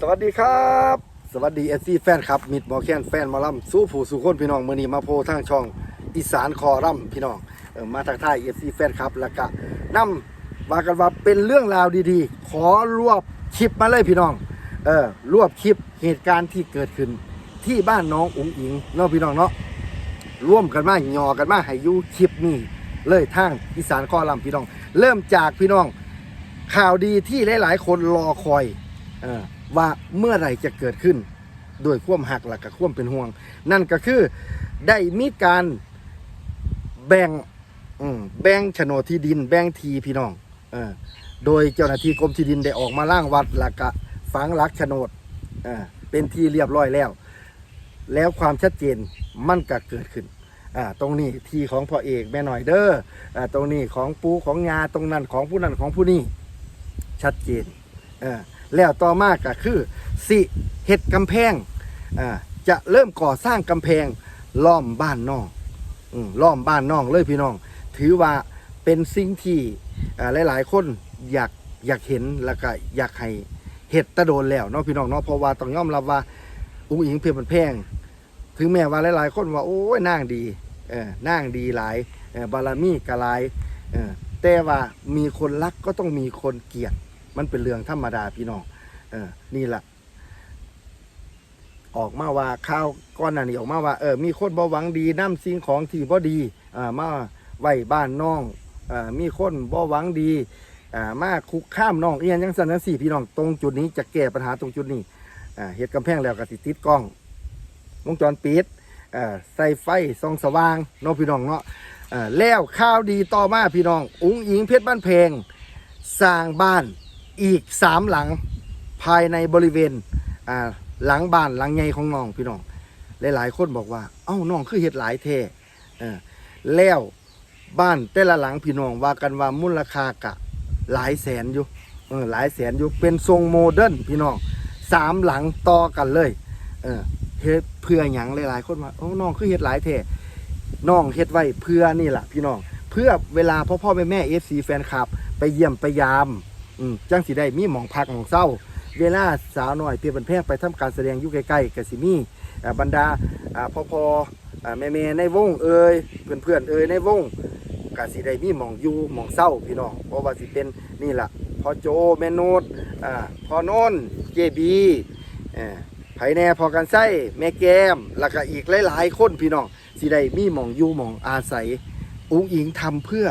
สวัสดีครับ สวัสดีเอซีแฟนครับมิดหมอแคนแฟนมอลำสู้ผู้สู่คนพี่น้องมือนีมาโพทางช่องอีสานคอร่ำพี่น้องเออมาทักทายเอซีแฟนครับแล้วก็นำว่ากันว่าเป็นเรื่องราวดีๆ ขอรวบคลิปมาเลยพี่น้องเออรวบคลิปเหตุการณ์ที่เกิดขึ้นที่บ้านน้องอุ๋งอิงเนาะพี่น้องเนาะร่วมกันมาหยอกันมาให้ยูคลิปนี้เลยทางอีสานคอร่ำพี่น้อง เริ่มจากพี่น้องข่าวดีที่หลายๆ คนรอคอยเออ ว่าเมื่อไหร่จะเกิดขึ้น โดยควมหักหลักกับควมเป็นห่วง นั่นก็คือได้มีการแบ่งแบ่งโฉนดที่ดิน แบ่งทีพี่น้องอโดยเจ้าหน้าที่กรมที่ดินได้ออกมาล่างวัดหลักกะฝังหลักโฉนดเป็นที่เรียบร้อยแล้ว แล้วความชัดเจนมันก็เกิดขึ้นตรงนี้ที่ของพ่อเอกแม่หน่อยเด้ออตรงนี้ของปูของยาตรงนั้นของผู้นั้นของผู้นี้ชัดเจนเแล้วต่อมาก็คือสิเห็ดกำแพงอ่าจะเริ่มก่อสร้างกำแพงล้อมบ้านน้องอล้อมบ้านน้องเลยพี่น้อง ถือว่าเป็นสิ่งที่อ่าหลาย ๆ คนอยากอยากเห็นแล้วก็อยากให้เห็ดตะโดนแล้วเนาะพี่น้องเนาะเพราะว่าต้องยอมรับว่าอุ้งอิงเพียงมันแพง ถึงแม้ว่าหลาย ๆ คนว่าโอ้ยนางดีเออนางดีหลายบารมีกหลายแต่ว่ามีคนรักก็ต้องมีคนเกลียด มันเป็นเรื่องธรรมดาพี่น้องเออนี่แหละออกมาว่าข้าวก้อนน้านี้ออกมาว่าเออมีคนบ่หวังดีน้ำสิ่งของที่บ่ดีอ่ามาไว้บ้านน้องอ่ามีคนบ่หวังดีอ่ามาคุกข้ามน้องเอียนยังสันนังสี่พี่น้องตรงจุดนี้จะแก้ปัญหาตรงจุดนี้อ่าเฮ็ดกำแพงแล้วก็สิติดกล้องวงจรปิดอ่าใส่ไฟส่องสว่างเน้องพี่น้องเนาะอ่าแล้วข้าวดีต่อมาพี่น้อง อุ้งอิงเพชรบ้านเพลงสร้างบ้าน อีกสามหลังภายในบริเวณอ่าหลังบ้านหลังใหญ่ของน้องพี่น้องหลายๆคนบอกว่า เอ้าน้องคือเฮ็ดหลายเทเออแล้วบ้านแต่ละหลังพี่น้องว่ากันว่ามูลค่ากะหลายแสนอยู่เออหลายแสนอยู่เป็นทรงโมเดิร์นพี่น้องสามหลังต่อกันเลยเออเฮ็ดเพื่อหยังหลายๆคนว่าเอ้น้องคือเฮ็ดหลายเทน้องเฮ็ดไว้เพื่อนี่แหละพี่น้องเพื่อเวลาพ่อพ่อแม่แม่เอฟซีแฟนคลับ ไปเยี่ยมไปยาม อืมจังสิได้มีหมองพักหมองเศร้า เวลาสาวหน่อยเพียบเป็นแพงไปทำการแสดงอยู่ใกล้ๆกับสิมีอ่าบรรดาอ่าพ่อพ่ออ่าแม่แม่ในวงเอ่ยเพื่อนเพื่อนๆเอ่ยในวงกสิได้มีหมองอยู่หมองเศร้าพี่น้องเพราะว่าสิเป็นนี่แหละพ่อโจแม่โนดอ่าพ่อโนนเจบีอ่าไผแน่พอกันไส้แม่แก้มแล้วก็อีกหลายๆคนพี่น้องสิได้มีหมองอยู่หมองอาศัยอุ้งอิงทำเพื่อ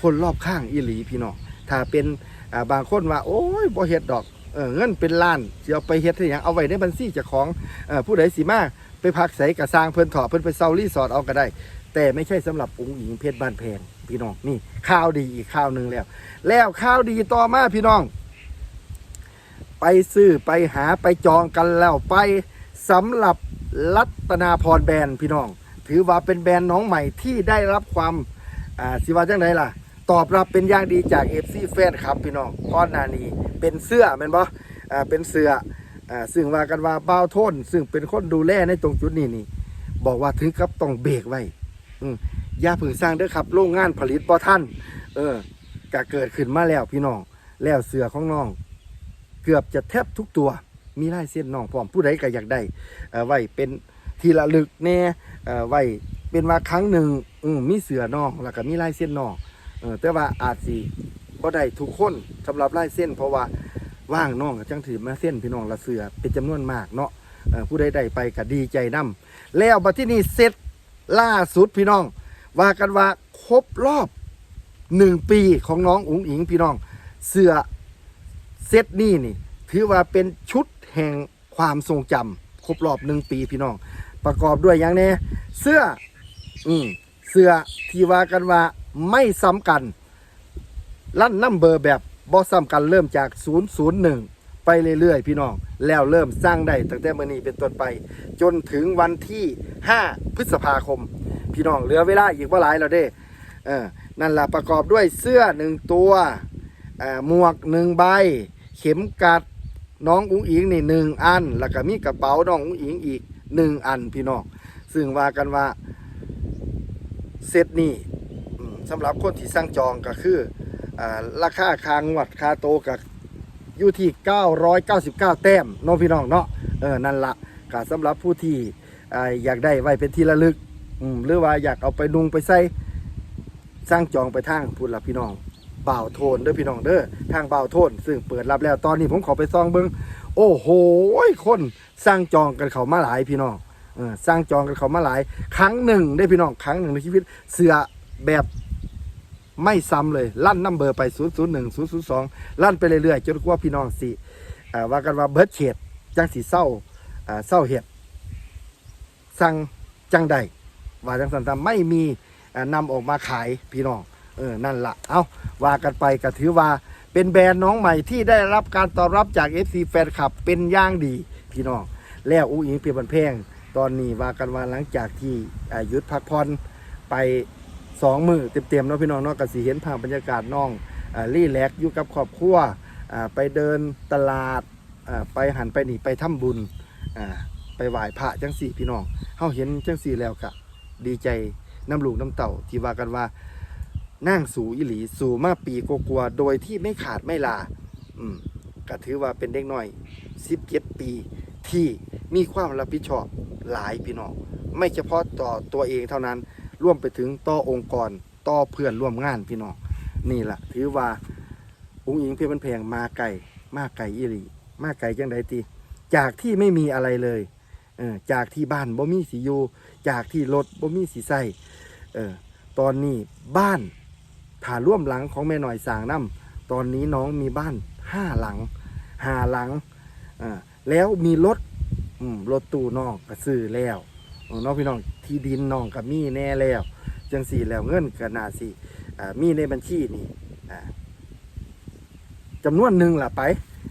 คนรอบข้างอีหลีพี่น้องถ้าเป็น อ่าบางคนว่าโอ้ยบ่เฮ็ดดอกเออเงินเป็นล้านสิเอาไปเฮ็ดให้หยังเอาไว้ในบัญชีเจ้าของเออผู้ใดสิมาไปพักใส่กระสร้างเพิ่นถอเพิ่นไปเซารีสอร์ทเอาก็ได้ แต่ไม่ใช่สำหรับอุ้งอิงเพชรบ้านแพงพี่น้องนี่ข่าวดีอีกข่าวหนึ่งแล้ว แล้วข่าวดีต่อมาพี่น้อง ไปซื้อไปหาไปจองกันแล้วไปสำหรับรัตนาพรแบรนด์พี่น้อง ถือว่าเป็นแบรนด์น้องใหม่ที่ได้รับความอ่าสิว่าจังไดล่ะ ตอบรับเป็นอย่างดีจากเอฟซีแฟนครับพี่น้องก้อนนานีเป็นเสื้อแม่นบ่อ่าเป็นเสื้ออ่าซึ่งว่ากันว่าบ้าวโทนซึ่งเป็นคนดูแลในตรงจุดนี้นี่ บอกว่าถึงกับต้องเบรกไว้อืมอย่าเพึ่งสร้างเด้อครับโรงงานผลิตบ่ท่านเออก็เกิดขึ้นมาแล้วพี่น้องแล้วเสื้อของน้อง เกือบจะแทบทุกตัว มีลายเส้นน้องพร้อมผู้ใดก็อยากได้เอ่อไว้เป็นที่ระลึกแน่เอ่อไว้เป็นว่าครั้งหนึ่งอืมมีเสือน้องแล้วก็มีลายเส้นน้อง เออแต่ว่าอาจสิบ่ได้ทุกคนสำหรับไลายเส้น เพราะว่าว่างน้องจังถือมาเส้นพี่น้องละเสือเป็นจำนวนมากเนาะผู้ใดได้ไปก็ดีใจนํแล้วบัดที่นี่เสร็จล่าสุดพี่น้อง ว่ากันว่าครบรอบหนึ่งปีของน้องอุ๋งอิงพี่น้อง เสือเซตนี่นี่ ถือว่าเป็นชุดแห่งความทรงจำครบรอบหนึ่งปีพี่น้อง ประกอบด้วยอย่างนี้เสื้อ อืมเสื้อที่ว่ากันว่า ไม่ซ้ำกัน ลั่นนัมเบอร์แบบบอซ้ำกันเริ่มจาก 001 ไปเรื่อยๆ พี่น้อง แล้วเริ่มสร้างได้ตั้งแต่เมื่อนี้เป็นต้นไป จนถึงวันที่ 5 พฤษภาคม พี่น้องเหลือเวลาอีกว่าหลายแล้วเด้เออนั่นแหละประกอบด้วยเสื้อหนึ่งตัวหมวกหนึ่งใบ เข็มกัดน้องอุ้งอิงนี่หนึ่งอัน แล้วก็มีกระเป๋าน้องอุ้งอิงอีกหนึ่งอันพี่น้องซึ่งว่ากันว่าเซตนี้ สำหรับคนที่สั่งจองก็คืออราคาคางวดคาโตกับอยู่ที่ 999 แต้มน้องพี่น้องเนาะเออนั่นละก็สำหรับผู้ที่ออยากได้ไว้เป็นที่ระลึกหรือว่าอยากเอาไปนุงไปใส่สร้างจองไปทางพูดละพี่น้องบ่าวโทนเด้อพี่น้องเด้อทางบ่าวโทน ซึ่งเปิดรับแล้วตอนนี้ผมขอไปซองเบิงโอ้โหคนสร้างจองกันเขามาหลายพี่น้องเออสร้างจองกันเขามาหลาย ครั้งหนึ่งได้พี่น้องครั้งหนึ่งในชีวิตเสือแบบ ไม่ซ้ำเลย ลั่นนัมเบอร์ไป001 002 ลั่นไปเรื่อยๆจนกว่าพี่น้องสิอ่ว่ากันว่าเบิร์ดเขตจังสีเศร้าเศร้าเห็ดสั่งจังใดว่าจังสันตามไม่มีอ่านำออกมาขายพี่น้องเออนั่นละเอาว่ากันไปก็ถือว่าเป็นแบรนด์น้องใหม่ที่ได้รับการตอบรับจาก FC แฟนคลับเป็นย่างดีพี่น้องแล้วอุ้งอิงเปียบันเพงตอนนี้ว่ากันว่าหลังจากที่ยุดพักผ่อนไป สองมือเต็มๆเนาะพี่น้องเนาะก็สิเห็นภาพบรรยากาศน้องรีแลกอยู่กับครอบครัวไปเดินตลาดไปหันไปหนีไปทำบุญไปไหว้พระจังสี่พี่น้องเฮาเห็นจังสี่แล้วก็ดีใจน้ำลูกน้ำเต่าที่ว่ากันว่านั่งสู่อิหลีสู่มาปีกลัวโดยที่ไม่ขาดไม่ลาอืมก็ถือว่าเป็นเด็กน้อย17ปีที่มีความรับผิดชอบหลายพี่น้อง ไม่เฉพาะต่อตัวเองเท่านั้น ร่วมไปถึงต่อองค์กรต่อเพื่อนร่วมงานพี่น้องนี่แหละถือว่าอุ้งอิงเพียบันแพงมาไก่มาไก่อีหลีมาไก่จังไดตีจากที่ไม่มีอะไรเลยเออจากที่บ้านบ่มีสีอยู่จากที่รถบ่มีสีใส่เออตอนนี้บ้านฐานร่วมหลังของแม่หน่อยสางน้ำตอนนี้น้องมีบ้านห้าหลังห้าหลังอ่าแล้วมีรถอืมรถตู้นองก็ซื้อแล้ว น้องพี่น้องที่ดินน้องก็มีแน่แล้ว จังสี่แล้วเงินก็น่าสิอ่มีในบัญชีนี่จำนวนหนึ่งล่ะไป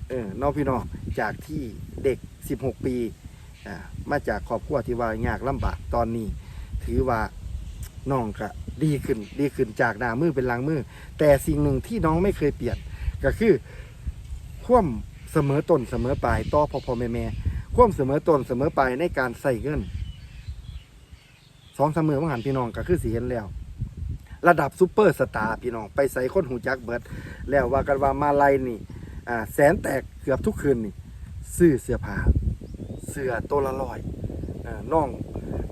เออน้องพี่น้องจากที่เด็ก 16 ปีมาจากครอบครัวที่ว่ายากลำบากตอนนี้ ถือว่าน้องก็ดีขึ้นดีขึ้นจากหน้ามือเป็นหลังมือ แต่สิ่งหนึ่งที่น้องไม่เคยเปลี่ยนก็คือความเสมอต้นเสมอปลายต่อพ่อพ่อแม่แม่ความเสมอต้นเสมอปลายในการใส่เงิน องเสมอมังหันพี่น้องก็คือสีเห็นแล้ว ระดับซูเปอร์สตาร์พี่น้อง ไปใส่คนหูจักเบิด แล้วว่ากันว่ามาไลยนี่อ่าแสนแตกเกือบทุกคืนนี่ซื้อเสื้อผ้าเสื้อตัวละร้อยน้อง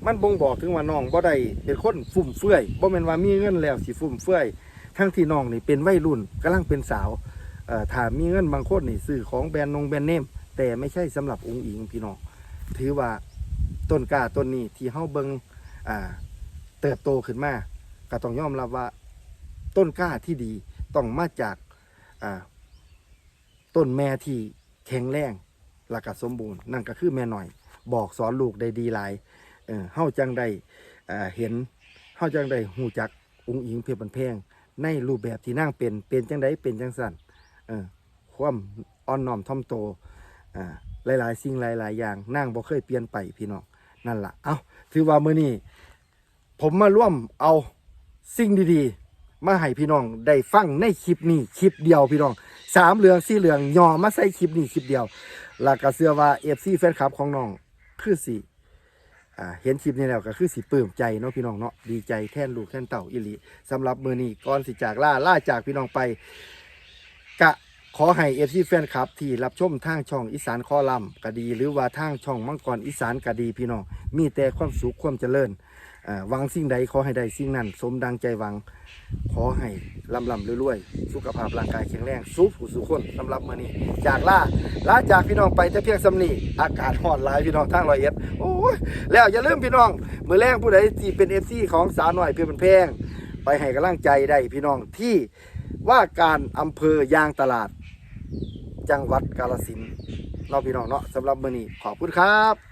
มันบ่งบอกถึงว่าน้องบ่ได้เป็นคนฟุ่มเฟือยบ่แม่นว่ามีเงินแล้วสิฟุ่มเฟือยทั้งที่น้องนี่เป็นวัยรุ่นกำลังเป็นสาวถ้ามีเงินบางคนนี่ซื้อของแบรนด์นงแบรนด์เนมแต่ไม่ใช่สำหรับองค์อิงพี่น้องถือว่าต้นก้าต้นนี้ที่เฮาเบิง อ่า เติบโตขึ้นมาก็ต้องยอมรับว่าต้นกล้าที่ดีต้องมาจากอ่าต้นแม่ที่แข็งแรงและก็สมบูรณ์ นั่นก็คือแม่หน่อย บอกสอนลูกได้ดีหลายเออเฮาจังได้เห็นเฮาจังได้หูจักองค์อิงเพชรบันเพงในรูปแบบที่นั่งเป็นเป็นจังไดเป็นจังสันเออความอ่อนน้อมถ่อมโตอ่าหลายๆ สิ่งหลาย ๆ อย่างนั่งบ่เคยเปลี่ยนไปพี่น้องนั่นล่ะ เอาถือว่ามื้อนี้ ผมมาร่วมเอาสิ่งดีๆ มาให้พี่น้องได้ฟังในคลิปนี้คลิปเดียวพี่น้องสามเหลืองสี่เหลืองย่อมาใส่คลิปนี้คลิปเดียวแล้วก็เชื่อว่า FC แฟนคลับของน้องคือสิอ่าเห็นคลิปนี้แล้วก็คือสิปลื้มใจเนาะพี่น้องเนาะดีใจแท่นลูกแท่นเต่าอิลิสำหรับมือนี้ก่อนสิจากล่าล่าจากพี่น้องไป กะขอให้เอฟซีแฟนคลับ ที่รับชมทางช่องอีสานคอลัมน์ก็ดี หรือว่าทางช่องมังกรอีสานก็ดีพี่น้องมีแต่ความสุขความเจริญ หวังสิ่งใดขอให้ได้สิ่งนั้น สมดังใจหวัง ขอให้ลำลำรวยๆ สุขภาพร่างกายแข็งแรงสู้ผู้สู้คนสำหรับมือนี้ จากล่าลาจากพี่น้องไปแต่เพียงสำนีอากาศร้อนหลายพี่น้องทางรอยเอ็ดโอ้ยแล้วอย่าลืมพี่น้องมือแรงผู้ใดที่เป็นเอฟซีของสาวหน่อยเพื่อนแพงไปให้กำลังใจได้พี่น้องที่ว่าการอำเภอยางตลาด จังหวัดกาลสินเนาะพี่น้องเนาะสำหรับมือนี้ขอบคุณครับ